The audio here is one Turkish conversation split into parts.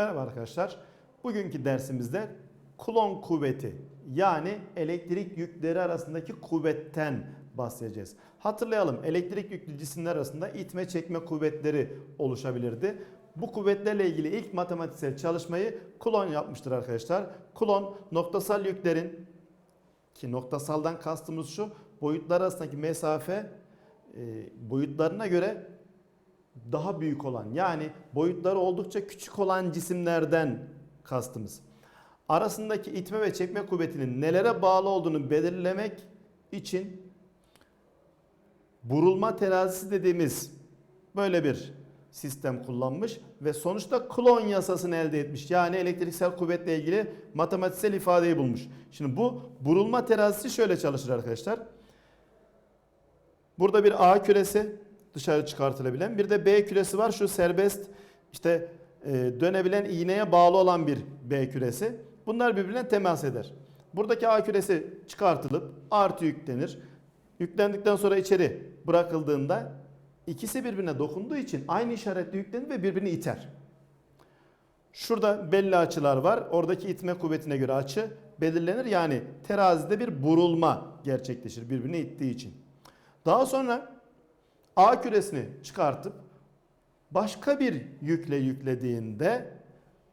Merhaba arkadaşlar. Bugünkü dersimizde Coulomb kuvveti yani elektrik yükleri arasındaki kuvvetten bahsedeceğiz. Hatırlayalım elektrik yüklü cisimler arasında itme çekme kuvvetleri oluşabilirdi. Bu kuvvetlerle ilgili ilk matematiksel çalışmayı Coulomb yapmıştır arkadaşlar. Coulomb noktasal yüklerin ki noktasaldan kastımız şu boyutlar arasındaki mesafe e, boyutlarına göre daha büyük olan yani boyutları oldukça küçük olan cisimlerden kastımız. Arasındaki itme ve çekme kuvvetinin nelere bağlı olduğunu belirlemek için burulma terazisi dediğimiz böyle bir sistem kullanmış ve sonuçta Coulomb yasasını elde etmiş. Yani elektriksel kuvvetle ilgili matematiksel ifadeyi bulmuş. Şimdi bu burulma terazisi şöyle çalışır arkadaşlar. Burada bir A küresi dışarı çıkartılabilen bir de B küresi var. Şu serbest işte e, dönebilen iğneye bağlı olan bir B küresi. Bunlar birbirine temas eder. Buradaki A küresi çıkartılıp artı yüklenir. Yüklendikten sonra içeri bırakıldığında ikisi birbirine dokunduğu için aynı işaretle yüklenir ve birbirini iter. Şurada belli açılar var. Oradaki itme kuvvetine göre açı belirlenir. Yani terazide bir burulma gerçekleşir birbirini ittiği için. Daha sonra A küresini çıkartıp başka bir yükle yüklediğinde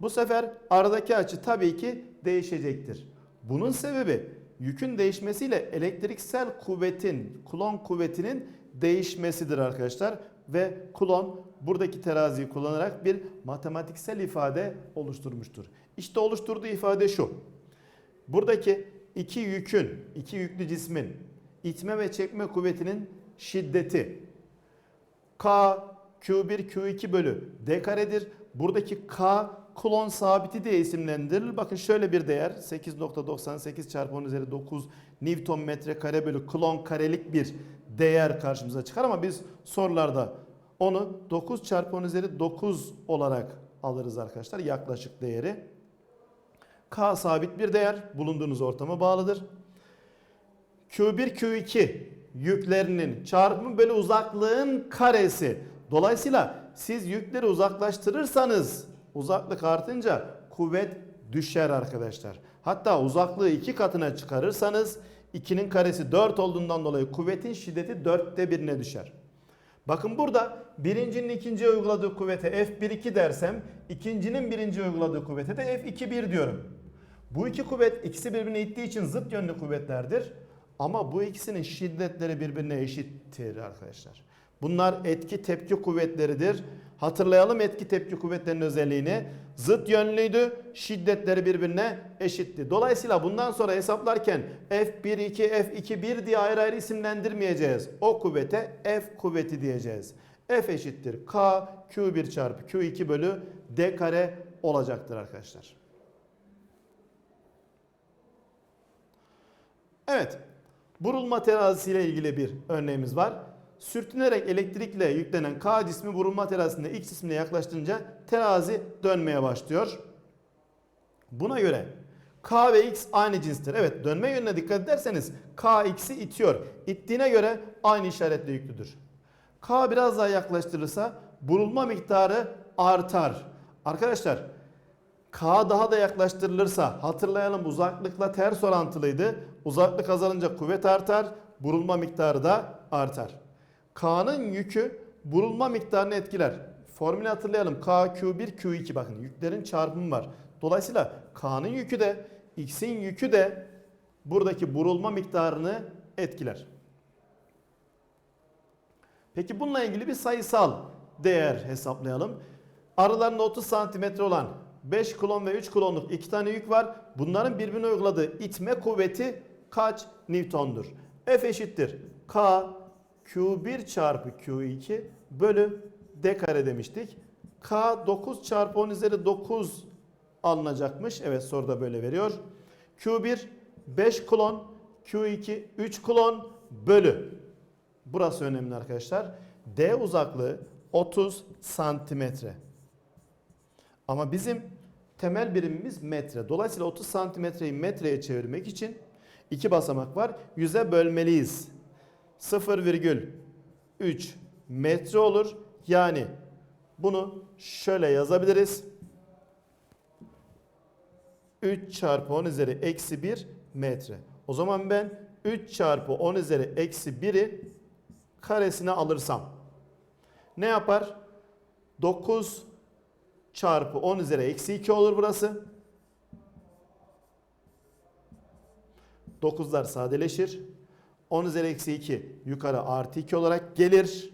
bu sefer aradaki açı tabii ki değişecektir. Bunun sebebi yükün değişmesiyle elektriksel kuvvetin, Coulomb kuvvetinin değişmesidir arkadaşlar. Ve Coulomb buradaki teraziyi kullanarak bir matematiksel ifade oluşturmuştur. İşte oluşturduğu ifade şu. Buradaki iki yükün, iki yüklü cismin itme ve çekme kuvvetinin şiddeti K Q1 Q2 bölü D karedir. Buradaki K Coulomb sabiti diye isimlendirilir. Bakın şöyle bir değer 8.98 çarpı 10 üzeri 9 Newton metre kare bölü Coulomb karelik bir değer karşımıza çıkar ama biz sorularda onu 9 çarpı 10 üzeri 9 olarak alırız arkadaşlar yaklaşık değeri. K sabit bir değer bulunduğunuz ortama bağlıdır. Q1 Q2 yüklerinin çarpımı bölü uzaklığın karesi. Dolayısıyla siz yükleri uzaklaştırırsanız uzaklık artınca kuvvet düşer arkadaşlar. Hatta uzaklığı iki katına çıkarırsanız 2'nin karesi 4 olduğundan dolayı kuvvetin şiddeti 4'te birine düşer. Bakın burada birincinin ikinciye uyguladığı kuvvete F1-2 dersem ikincinin birinci uyguladığı kuvvete de F2-1 diyorum. Bu iki kuvvet ikisi birbirine ittiği için zıt yönlü kuvvetlerdir. Ama bu ikisinin şiddetleri birbirine eşittir arkadaşlar. Bunlar etki tepki kuvvetleridir. Hatırlayalım etki tepki kuvvetlerinin özelliğini. Zıt yönlüydü, şiddetleri birbirine eşitti. Dolayısıyla bundan sonra hesaplarken F1, 2, F2, 1 diye ayrı ayrı isimlendirmeyeceğiz. O kuvvete F kuvveti diyeceğiz. F eşittir K, Q1 çarpı Q2 bölü D kare olacaktır arkadaşlar. Evet, burulma terazisi ile ilgili bir örneğimiz var. Sürtünerek elektrikle yüklenen K cismi burulma terazisinde X cismine yaklaştırınca terazi dönmeye başlıyor. Buna göre K ve X aynı cinstir. Evet dönme yönüne dikkat ederseniz K X'i itiyor. İttiğine göre aynı işaretle yüklüdür. K biraz daha yaklaştırırsa burulma miktarı artar. Arkadaşlar K daha da yaklaştırılırsa hatırlayalım uzaklıkla ters orantılıydı. Uzaklık azalınca kuvvet artar, burulma miktarı da artar. K'nın yükü burulma miktarını etkiler. Formülü hatırlayalım. K, Q1, Q2 bakın yüklerin çarpımı var. Dolayısıyla K'nın yükü de X'in yükü de buradaki burulma miktarını etkiler. Peki bununla ilgili bir sayısal değer hesaplayalım. Aralarında 30 santimetre olan 5 kulon ve 3 kulonluk iki tane yük var. Bunların birbirine uyguladığı itme kuvveti kaç Newton'dur? F eşittir. K Q1 çarpı Q2 bölü D kare demiştik. K 9 çarpı 10 üzeri 9 alınacakmış. Evet soruda böyle veriyor. Q1 5 kulon, Q2 3 kulon bölü. Burası önemli arkadaşlar. D uzaklığı 30 santimetre. Ama bizim temel birimimiz metre. Dolayısıyla 30 santimetreyi metreye çevirmek için iki basamak var. Yüze bölmeliyiz. 0,3 metre olur. Yani bunu şöyle yazabiliriz. 3 çarpı 10 üzeri eksi 1 metre. O zaman ben 3 çarpı 10 üzeri eksi 1'i karesine alırsam ne yapar? 9 çarpı 10 üzeri eksi 2 olur burası. 9'lar sadeleşir. 10 üzeri eksi 2 yukarı artı 2 olarak gelir.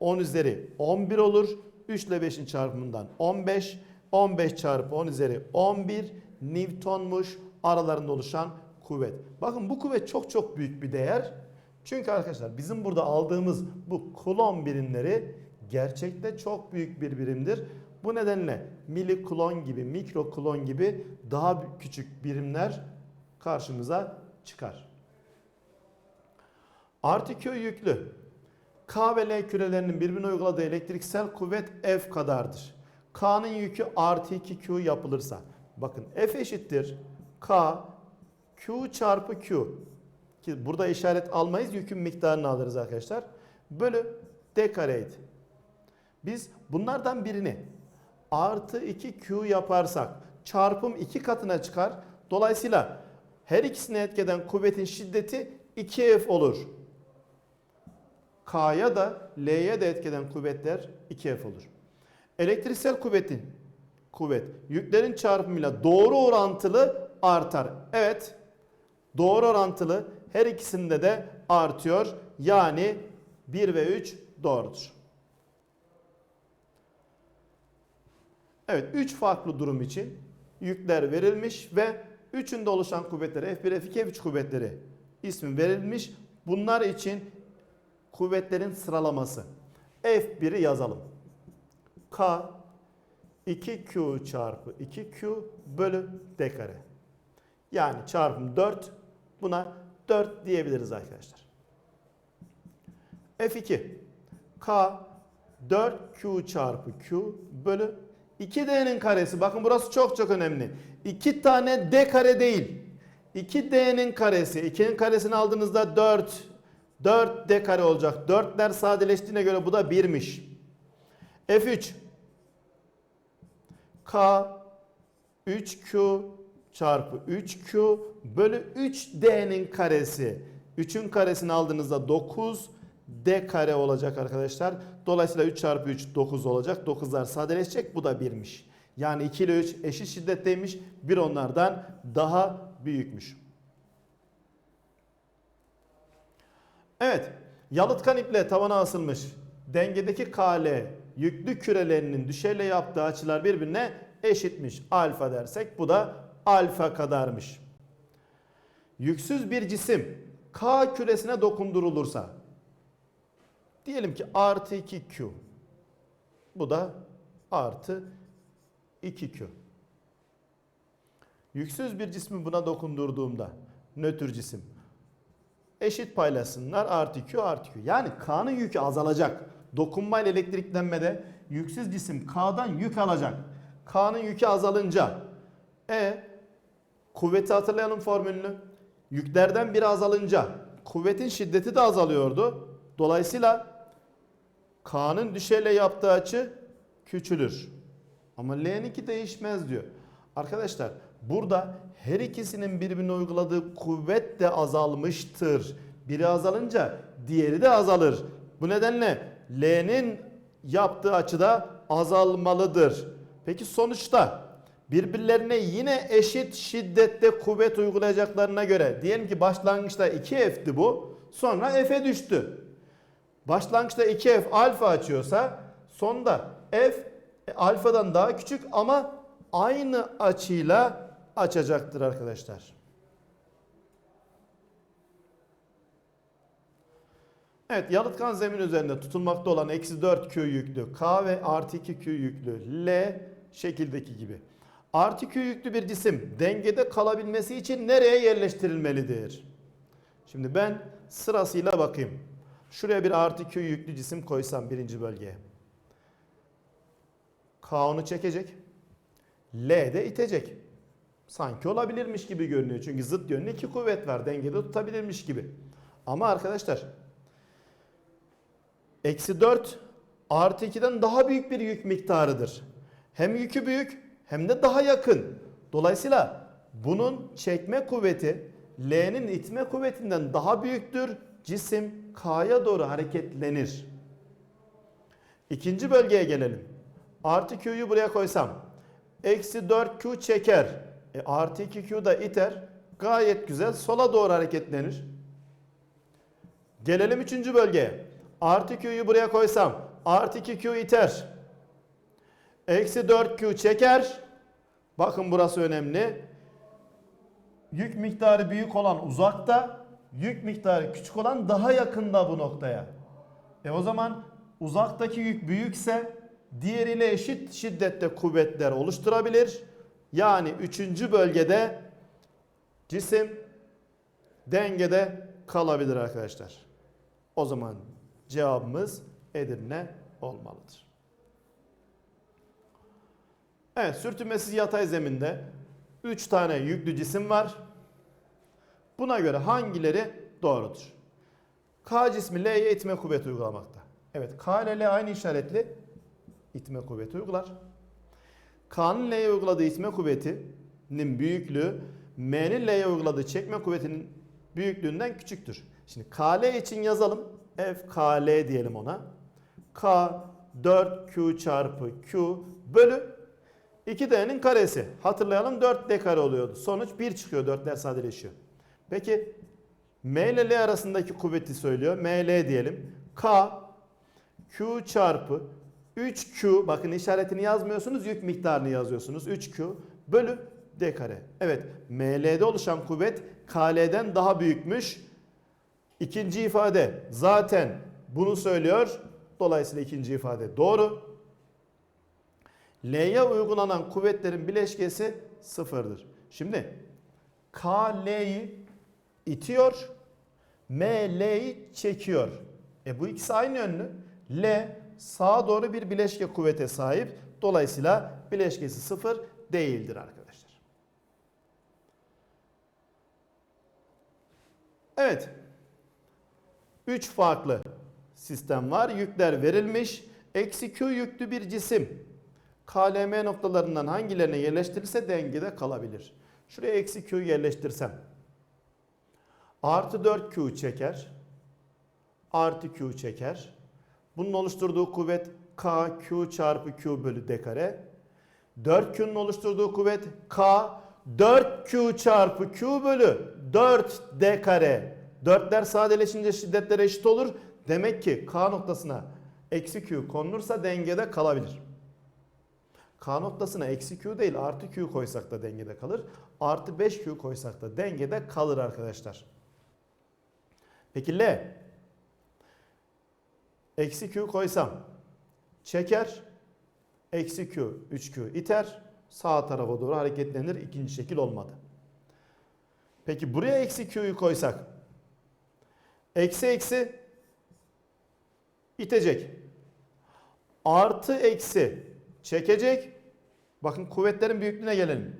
10 üzeri 11 olur. 3 ile 5'in çarpımından 15. 15 çarpı 10 üzeri 11 Newton'muş aralarında oluşan kuvvet. Bakın bu kuvvet çok çok büyük bir değer. Çünkü arkadaşlar bizim burada aldığımız bu kulon birimleri gerçekte çok büyük bir birimdir. Bu nedenle milikulon gibi, mikrokulon gibi daha küçük birimler karşımıza çıkar. Artı Q yüklü. K ve L kürelerinin birbirine uyguladığı elektriksel kuvvet F kadardır. K'nın yükü artı 2Q yapılırsa. Bakın F eşittir. K Q çarpı Q. Ki burada işaret almayız. Yükün miktarını alırız arkadaşlar. Bölü D kareydi. Biz bunlardan birini artı 2Q yaparsak çarpım 2 katına çıkar. Dolayısıyla her ikisine etkeden kuvvetin şiddeti 2F olur. K'ya da L'ye de etkeden kuvvetler 2F olur. Elektriksel kuvvetin kuvvet yüklerin çarpımıyla doğru orantılı artar. Evet. Doğru orantılı her ikisinde de artıyor. Yani 1 ve 3 doğrudur. Evet 3 farklı durum için yükler verilmiş ve üçünde oluşan kuvvetlere F1, F2, F3 kuvvetleri ismi verilmiş. Bunlar için kuvvetlerin sıralaması. F1'i yazalım. K 2Q çarpı 2Q bölü D kare. Yani çarpım 4. Buna 4 diyebiliriz arkadaşlar. F2 K 4Q çarpı Q bölü 2D'nin karesi. Bakın burası çok çok önemli. 2 tane D kare değil. 2D'nin karesi. 2'nin karesini aldığınızda 4. 4 D kare olacak. 4'ler sadeleştiğine göre bu da 1'miş. F3 K 3Q çarpı 3Q bölü 3D'nin karesi. 3'ün karesini aldığınızda 9 D kare olacak arkadaşlar. Dolayısıyla 3 çarpı 3 9 olacak. 9'lar sadeleşecek. Bu da 1'miş. Yani 2 ile 3 eşit şiddetteymiş. 1 onlardan daha büyükmüş. Evet. Yalıtkan iple tavana asılmış dengedeki KL yüklü kürelerinin düşeyle yaptığı açılar birbirine eşitmiş. Alfa dersek bu da alfa kadarmış. Yüksüz bir cisim K küresine dokundurulursa diyelim ki artı 2Q bu da artı 2Q. Yüksüz bir cismi buna dokundurduğumda nötr cisim eşit paylaşsınlar artı Q artı Q. Yani K'nın yükü azalacak. Dokunmayla elektriklenmede yüksüz cisim K'dan yük alacak. K'nın yükü azalınca e kuvveti hatırlayalım formülünü. Yüklerden biri azalınca kuvvetin şiddeti de azalıyordu. Dolayısıyla K'nın düşeyle yaptığı açı küçülür. Ama L'ninki değişmez diyor. Arkadaşlar burada her ikisinin birbirine uyguladığı kuvvet de azalmıştır. Biri azalınca diğeri de azalır. Bu nedenle L'nin yaptığı açıda azalmalıdır. Peki sonuçta birbirlerine yine eşit şiddette kuvvet uygulayacaklarına göre diyelim ki başlangıçta 2F'ti bu sonra F'e düştü. Başlangıçta 2F alfa açıyorsa sonda F alfadan daha küçük ama aynı açıyla açacaktır arkadaşlar. Evet yalıtkan zemin üzerinde tutulmakta olan eksi 4Q yüklü K ve artı 2Q yüklü L şekildeki gibi. Artı Q yüklü bir cisim dengede kalabilmesi için nereye yerleştirilmelidir? Şimdi ben sırasıyla bakayım. Şuraya bir artı Q yüklü cisim koysam birinci bölgeye. K onu çekecek. L de itecek. Sanki olabilirmiş gibi görünüyor. Çünkü zıt yönlü iki kuvvet var. Dengede tutabilirmiş gibi. Ama arkadaşlar Eksi 4 artı 2'den daha büyük bir yük miktarıdır. Hem yükü büyük hem de daha yakın. Dolayısıyla Bunun çekme kuvveti L'nin itme kuvvetinden daha büyüktür. Cisim K'ya doğru hareketlenir. İkinci bölgeye gelelim. Artı Q'yu buraya koysam. Eksi 4Q çeker. E, artı 2Q da iter. Gayet güzel sola doğru hareketlenir. Gelelim üçüncü bölgeye. Artı Q'yu buraya koysam. Artı 2Q iter. Eksi 4Q çeker. Bakın burası önemli. Yük miktarı büyük olan uzakta, yük miktarı küçük olan daha yakında bu noktaya. E o zaman uzaktaki yük büyükse diğeriyle eşit şiddette kuvvetler oluşturabilir. Yani üçüncü bölgede cisim dengede kalabilir arkadaşlar. O zaman cevabımız Edirne olmalıdır. Evet sürtünmesiz yatay zeminde 3 tane yüklü cisim var. Buna göre hangileri doğrudur? K cismi L'ye itme kuvveti uygulamakta. Evet K ile L aynı işaretli itme kuvveti uygular. K'nın L'ye uyguladığı itme kuvvetinin büyüklüğü M'nin L'ye uyguladığı çekme kuvvetinin büyüklüğünden küçüktür. Şimdi KL için yazalım. F KL diyelim ona. K 4Q çarpı Q bölü 2D'nin karesi. Hatırlayalım 4D kare oluyordu. Sonuç 1 çıkıyor. 4'ler sadeleşiyor. Peki M ile L arasındaki kuvveti söylüyor. ML diyelim. K Q çarpı 3Q bakın işaretini yazmıyorsunuz yük miktarını yazıyorsunuz. 3Q bölü D kare. Evet ML'de oluşan kuvvet KL'den daha büyükmüş. İkinci ifade zaten bunu söylüyor. Dolayısıyla ikinci ifade doğru. L'ye uygulanan kuvvetlerin bileşkesi sıfırdır. Şimdi K L'yi itiyor, M L'yi çekiyor. E bu ikisi aynı yönlü. L sağa doğru bir bileşke kuvvete sahip. Dolayısıyla bileşkesi sıfır değildir arkadaşlar. Evet. Üç farklı sistem var. Yükler verilmiş. Eksi Q yüklü bir cisim. KLM noktalarından hangilerine yerleştirirse dengede kalabilir. Şuraya eksi Q yerleştirsem. Artı 4Q çeker. Artı Q çeker. Bunun oluşturduğu kuvvet K Q çarpı Q bölü D kare. 4Q'nun oluşturduğu kuvvet K 4Q çarpı Q bölü 4D kare. 4'ler sadeleşince şiddetler eşit olur. Demek ki K noktasına eksi Q konulursa dengede kalabilir. K noktasına eksi Q değil artı Q koysak da dengede kalır. Artı 5Q koysak da dengede kalır arkadaşlar. Peki L. Eksi Q koysam çeker. Eksi Q 3Q iter. Sağ tarafa doğru hareketlenir. İkinci şekil olmadı. Peki buraya eksi Q'yu koysak. Eksi eksi itecek. Artı eksi çekecek. Bakın kuvvetlerin büyüklüğüne gelelim.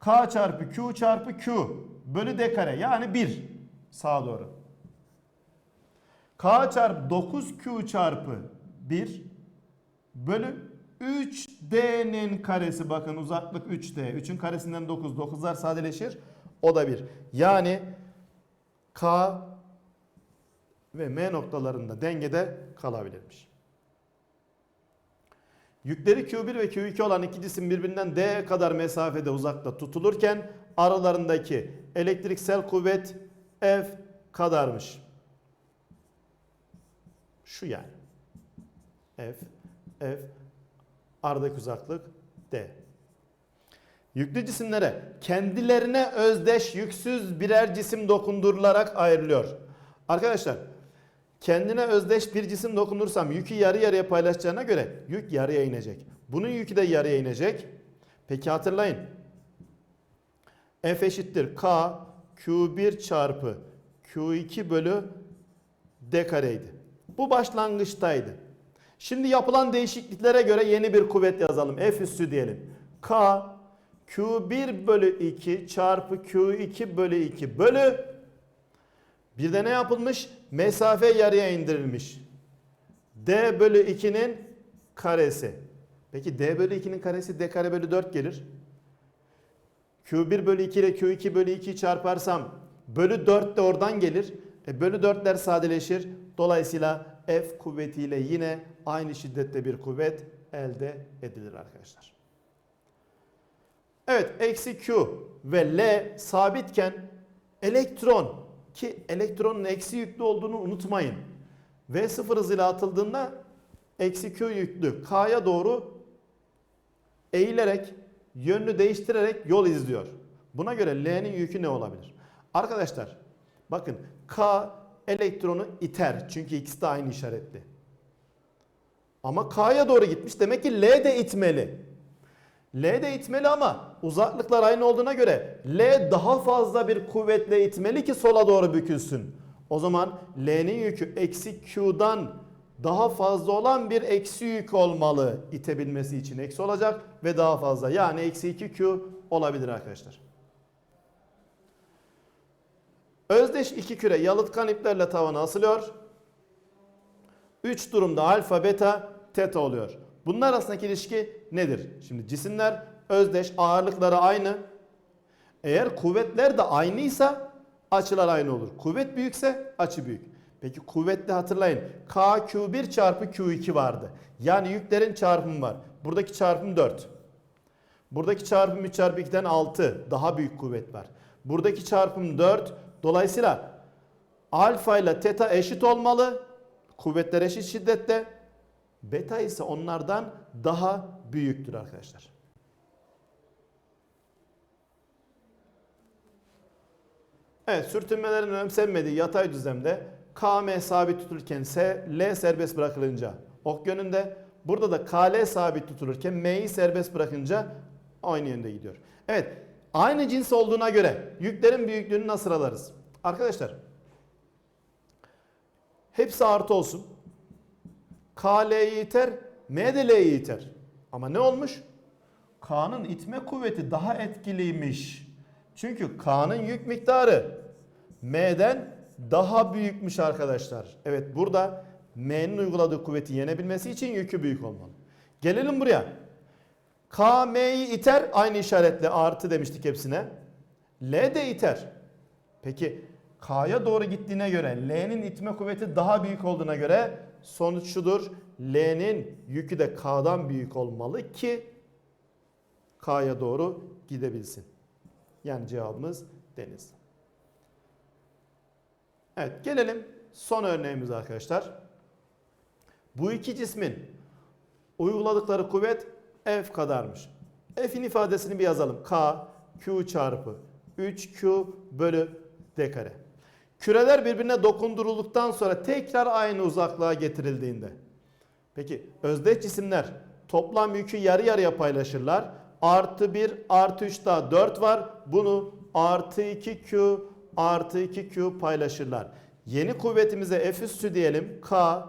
K çarpı Q çarpı Q bölü D kare yani 1 sağa doğru. K çarpı 9Q çarpı 1 bölü 3D'nin karesi bakın uzaklık 3D. 3'ün karesinden 9. 9'lar sadeleşir. O da 1. Yani K ve M noktalarında dengede kalabilirmiş. Yükleri Q1 ve Q2 olan iki cisim birbirinden D kadar mesafede uzakta tutulurken aralarındaki elektriksel kuvvet F kadarmış. Şu yani. F, F, aradaki uzaklık D. Yüklü cisimlere kendilerine özdeş yüksüz birer cisim dokundurularak ayrılıyor. Arkadaşlar kendine özdeş bir cisim dokundursam yükü yarı yarıya paylaşacağına göre yük yarıya inecek. Bunun yükü de yarıya inecek. Peki hatırlayın. F eşittir K Q1 çarpı Q2 bölü D kareydi. Bu başlangıçtaydı. Şimdi yapılan değişikliklere göre yeni bir kuvvet yazalım. F üssü diyelim. K Q1 bölü 2 çarpı Q2 bölü 2 bölü bir de ne yapılmış? Mesafe yarıya indirilmiş. D bölü 2'nin karesi. Peki D bölü 2'nin karesi D kare bölü 4 gelir. Q1 bölü 2 ile Q2 bölü 2'yi çarparsam bölü 4 de oradan gelir. E, bölü 4'ler sadeleşir. Dolayısıyla F kuvvetiyle yine aynı şiddette bir kuvvet elde edilir arkadaşlar. Evet eksi Q ve L sabitken elektron ki elektronun eksi yüklü olduğunu unutmayın. V0 hızıyla atıldığında eksi Q yüklü K'ya doğru eğilerek yönünü değiştirerek yol izliyor. Buna göre L'nin yükü ne olabilir? Arkadaşlar bakın K elektronu iter. Çünkü ikisi de aynı işaretli. Ama K'ya doğru gitmiş. Demek ki L de itmeli. L de itmeli ama uzaklıklar aynı olduğuna göre L daha fazla bir kuvvetle itmeli ki sola doğru bükülsün. O zaman L'nin yükü eksi Q'dan daha fazla olan bir eksi yük olmalı itebilmesi için eksi olacak ve daha fazla yani eksi 2Q olabilir arkadaşlar. Özdeş iki küre yalıtkan iplerle tavana asılıyor. 3 durumda alfa, beta, teta oluyor. Bunlar arasındaki ilişki nedir? Şimdi cisimler özdeş, ağırlıkları aynı. Eğer kuvvetler de aynıysa açılar aynı olur. Kuvvet büyükse açı büyük. Peki kuvvetli hatırlayın. K Q1 çarpı Q2 vardı. Yani yüklerin çarpımı var. Buradaki çarpım 4. Buradaki çarpım 3 çarpı 2'den 6. Daha büyük kuvvet var. Buradaki çarpım 4. Dolayısıyla alfa ile teta eşit olmalı. Kuvvetler eşit şiddette. Beta ise onlardan daha büyüktür arkadaşlar. Evet sürtünmelerin önemsenmediği yatay düzlemde KM sabit tutulurken S, L serbest bırakılınca ok yönünde. Burada da KL sabit tutulurken M'yi serbest bırakınca aynı yönde gidiyor. Evet aynı cins olduğuna göre yüklerin büyüklüğünü nasıl sıralarız? Arkadaşlar hepsi artı olsun. K L'yi iter, M de iter. Ama ne olmuş? K'nın itme kuvveti daha etkiliymiş. Çünkü K'nın yük miktarı M'den daha büyükmüş arkadaşlar. Evet burada M'nin uyguladığı kuvveti yenebilmesi için yükü büyük olmalı. Gelelim buraya. K M'yi iter aynı işaretle artı demiştik hepsine. L de iter. Peki K'ya doğru gittiğine göre L'nin itme kuvveti daha büyük olduğuna göre sonuç şudur. L'nin yükü de K'dan büyük olmalı ki K'ya doğru gidebilsin. Yani cevabımız deniz. Evet gelelim son örneğimize arkadaşlar. Bu iki cismin uyguladıkları kuvvet F kadarmış. F'in ifadesini bir yazalım. K, Q çarpı 3Q bölü D kare. Küreler birbirine dokundurulduktan sonra tekrar aynı uzaklığa getirildiğinde. Peki özdeş cisimler toplam yükü yarı yarıya paylaşırlar. Artı 1 artı 3 daha 4 var. Bunu artı 2Q artı 2Q paylaşırlar. Yeni kuvvetimize F üssü diyelim. K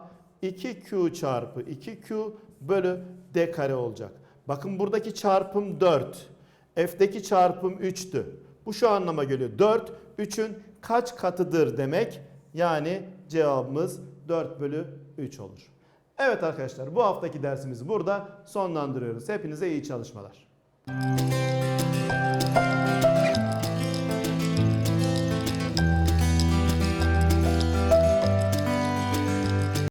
2Q çarpı 2Q bölü D kare olacak. Bakın buradaki çarpım 4. F'deki çarpım 3'tü. Bu şu anlama geliyor. 4 3'ün kaç katıdır demek. Yani cevabımız 4 bölü 3 olur. Evet arkadaşlar bu haftaki dersimizi burada sonlandırıyoruz. Hepinize iyi çalışmalar.